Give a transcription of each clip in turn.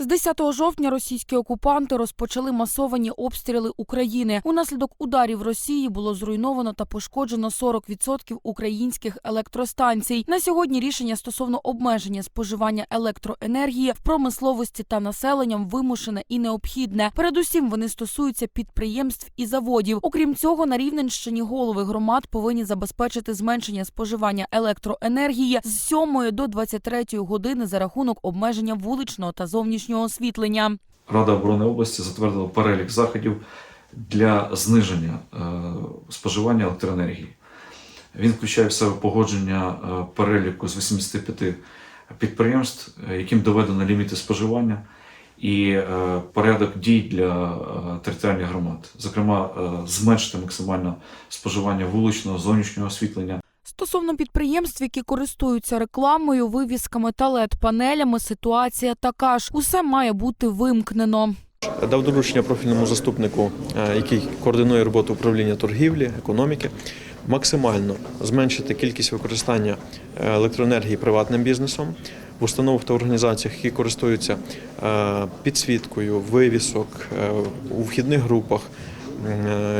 З 10 жовтня російські окупанти розпочали масовані обстріли України. Унаслідок ударів Росії було зруйновано та пошкоджено 40% українських електростанцій. На сьогодні рішення стосовно обмеження споживання електроенергії в промисловості та населенням вимушене і необхідне. Передусім вони стосуються підприємств і заводів. Окрім цього, на Рівненщині голови громад повинні забезпечити зменшення споживання електроенергії з 7 до 23 години за рахунок обмеження вуличного та зовнішнього освітлення. Рада оборони області затвердила перелік заходів для зниження е, споживання електроенергії. Він включає в себе погодження е, переліку з 85 підприємств, е, яким доведено ліміти споживання, і порядок дій для територіальних громад, зокрема, зменшити максимально споживання вуличного зовнішнього освітлення. Стосовно підприємств, які користуються рекламою, вивісками та led панелями ситуація така ж. Усе має бути вимкнено. Дав доручення профільному заступнику, е, який координує роботу управління торгівлі, економіки, максимально зменшити кількість використання е, електроенергії приватним бізнесом в установах та організаціях, які користуються е, підсвіткою, вивісок у вхідних групах,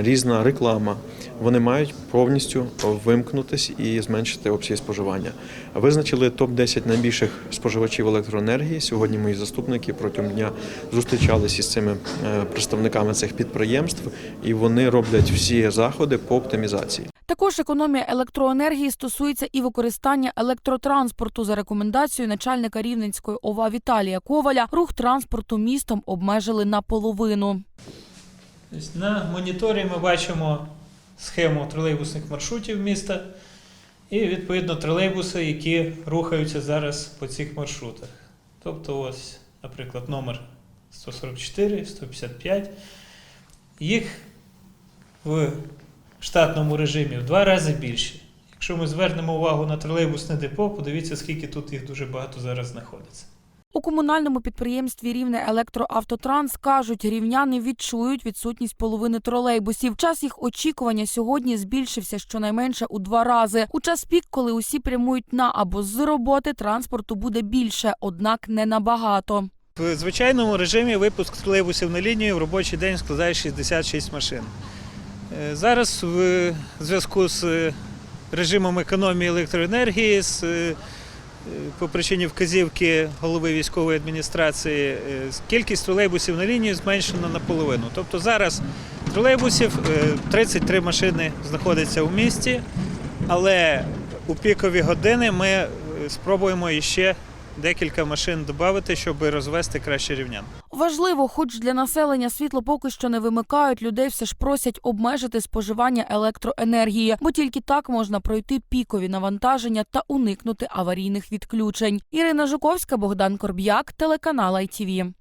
різна реклама. Вони мають повністю вимкнутись і зменшити обсяги споживання. Визначили топ 10 найбільших споживачів електроенергії. Сьогодні мої заступники протягом дня зустрічалися із цими е, представниками цих підприємств, і вони роблять всі заходи по оптимізації. Також економія електроенергії стосується і використання електротранспорту. За рекомендацією начальника Рівненської ОВА Віталія Коваля, рух транспорту містом обмежили наполовину. Тобто На моніторі ми бачимо схему тролейбусних маршрутів міста і відповідно тролейбуси, які рухаються зараз по цих маршрутах. Тобто, ось, наприклад, номер 144, 155. Їх в штатному режимі в два рази більше. Якщо ми звернемо увагу на тролейбусне депо, подивіться, скільки тут їх дуже багато зараз знаходиться. У комунальному підприємстві Рівне Електроавтотранс кажуть, рівняни відчують відсутність половини тролейбусів. Час їх очікування сьогодні збільшився щонайменше у два рази. У час пік, коли усі прямують на або з роботи, транспорту буде більше, однак не набагато. В звичайному режимі випуск тролейбусів на лінію в робочий день складає 66 машин. Е, Зараз в зв'язку з режимом економії електроенергії, з, е, по причині вказівки голови військової адміністрації, е, кількість тролейбусів на лінії зменшена наполовину. Тобто зараз тролейбусів е, 33 машини знаходяться у місті, але у пікові години ми е, спробуємо іще декілька машин додати, щоб розвести краще рівнян. Важливо, хоч для населення світло поки що не вимикають, людей все ж просять обмежити споживання електроенергії, бо тільки так можна пройти пікові навантаження та уникнути аварійних відключень. Ірина Жуковська, Богдан Корб'як, телеканал ITV.